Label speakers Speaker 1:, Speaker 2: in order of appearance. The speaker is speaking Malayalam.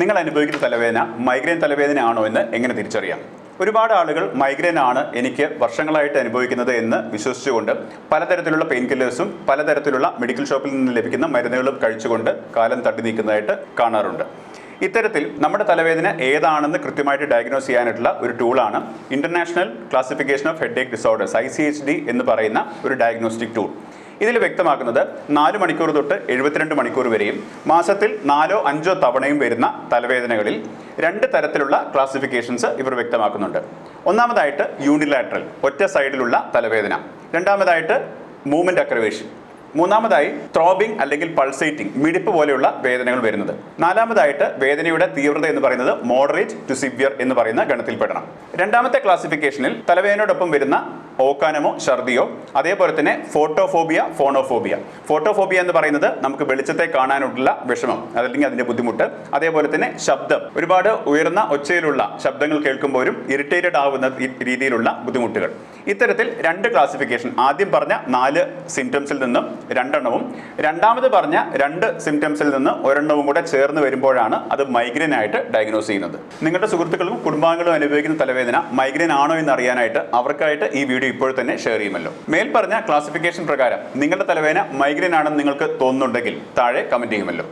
Speaker 1: നിങ്ങൾ അനുഭവിക്കുന്ന തലവേദന മൈഗ്രെയിൻ തലവേദന ആണോ എന്ന് എങ്ങനെ തിരിച്ചറിയാം? ഒരുപാട് ആളുകൾ മൈഗ്രെയിൻ ആണ് എനിക്ക് വർഷങ്ങളായിട്ട് അനുഭവിക്കുന്നത് എന്ന് വിശ്വസിച്ചുകൊണ്ട് പലതരത്തിലുള്ള പെയിൻ കില്ലേഴ്സും പലതരത്തിലുള്ള മെഡിക്കൽ ഷോപ്പിൽ നിന്ന് ലഭിക്കുന്ന മരുന്നുകളും കഴിച്ചുകൊണ്ട് കാലം തട്ടി നീക്കുന്നതായിട്ട് കാണാറുണ്ട്. ഇത്തരത്തിൽ നമ്മുടെ തലവേദന ഏതാണെന്ന് കൃത്യമായിട്ട് ഡയഗ്നോസ് ചെയ്യാനായിട്ടുള്ള ഒരു ടൂളാണ് international classification of head disorders I C H D എന്ന് പറയുന്ന ഒരു ഡയഗ്നോസ്റ്റിക് ടൂൾ ഇതിൽ വ്യക്തമാക്കുന്നത് നാല് മണിക്കൂർ തൊട്ട് എഴുപത്തിരണ്ട് മണിക്കൂർ വരെയും മാസത്തിൽ നാലോ അഞ്ചോ തവണയും വരുന്ന തലവേദനകളിൽ രണ്ട് തരത്തിലുള്ള ക്ലാസിഫിക്കേഷൻസ് ഇവർ വ്യക്തമാക്കുന്നുണ്ട്. ഒന്നാമതായിട്ട് യൂണിലാറ്ററൽ ഒറ്റ സൈഡിലുള്ള തലവേദന. രണ്ടാമതായിട്ട് മൂവ്മെന്റ് അക്രവേഷൻ മൂന്നാമതായി ത്രോബിംഗ് അല്ലെങ്കിൽ പൾസേറ്റിംഗ് മിടിപ്പ് പോലെയുള്ള വേദനകൾ വരുന്നത്. നാലാമതായിട്ട് വേദനയുടെ തീവ്രത എന്ന് പറയുന്നത് മോഡറേറ്റ് ടു സിവിയർ എന്ന് പറയുന്ന ഗണത്തിൽപ്പെടണം. രണ്ടാമത്തെ ക്ലാസിഫിക്കേഷനിൽ തലവേദനയോടൊപ്പം വരുന്ന ഓക്കാനമോ ഛർദിയോ അതേപോലെ തന്നെ ഫോട്ടോഫോബിയ ഫോണോഫോബിയ. ഫോട്ടോഫോബിയ എന്ന് പറയുന്നത് നമുക്ക് വെളിച്ചത്തെ കാണാനുള്ള വിഷമം അതല്ലെങ്കിൽ അതിന്റെ ബുദ്ധിമുട്ട് അതേപോലെ തന്നെ ശബ്ദം. ഒരുപാട് ഉയർന്ന ഒച്ചയിലുള്ള ശബ്ദങ്ങൾ കേൾക്കുമ്പോഴും ഇറിറ്റേറ്റഡ് ആവുന്ന രീതിയിലുള്ള ബുദ്ധിമുട്ടുകൾ. ഇത്തരത്തിൽ രണ്ട് ക്ലാസിഫിക്കേഷൻ ആദ്യം പറഞ്ഞ നാല് സിംറ്റംസിൽ നിന്നും രണ്ടെണ്ണവും രണ്ടാമത് പറഞ്ഞ രണ്ട് സിംറ്റംസിൽ നിന്ന് ഒരെണ്ണവും കൂടെ ചേർന്ന് വരുമ്പോഴാണ് അത് മൈഗ്രെയിൻ ആയിട്ട് ഡയഗ്നോസ് ചെയ്യുന്നത്. നിങ്ങളുടെ സുഹൃത്തുക്കളും കുടുംബാംഗങ്ങളും അനുഭവിക്കുന്ന തലവേദന മൈഗ്രെയിൻ ആണോ എന്ന് അറിയാനായിട്ട് അവർക്കായിട്ട് ഈ വീഡിയോ ഇപ്പോൾ തന്നെ ഷെയർ ചെയ്യുമല്ലോ. മേൽ പറഞ്ഞ ക്ലാസിഫിക്കേഷൻ പ്രകാരം നിങ്ങളുടെ തലവേദന മൈഗ്രെയിൻ ആണെന്ന് നിങ്ങൾക്ക് തോന്നുന്നുണ്ടെങ്കിൽ താഴെ കമന്റ് ചെയ്യുമല്ലോ.